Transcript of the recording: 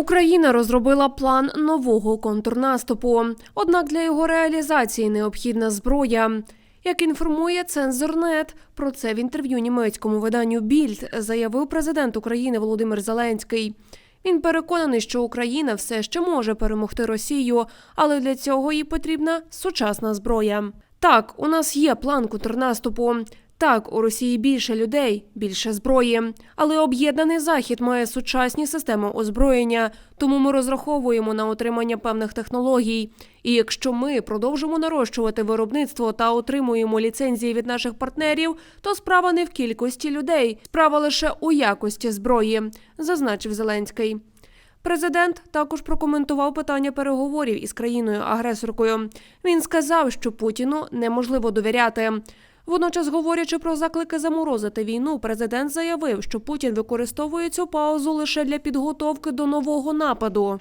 Україна розробила план нового контрнаступу. Однак для його реалізації необхідна зброя. Як інформує Цензорнет, про це в інтерв'ю німецькому виданню Більд заявив президент України Володимир Зеленський. Він переконаний, що Україна все ще може перемогти Росію, але для цього їй потрібна сучасна зброя. Так, у нас є план контрнаступу. Так, у Росії більше людей, більше зброї, але об'єднаний захід має сучасні системи озброєння, тому ми розраховуємо на отримання певних технологій. І якщо ми продовжимо нарощувати виробництво та отримуємо ліцензії від наших партнерів, то справа не в кількості людей, справа лише у якості зброї, зазначив Зеленський. Президент також прокоментував питання переговорів із країною-агресоркою. Він сказав, що Путіну неможливо довіряти. Водночас, говорячи про заклики заморозити війну, президент заявив, що Путін використовує цю паузу лише для підготовки до нового нападу.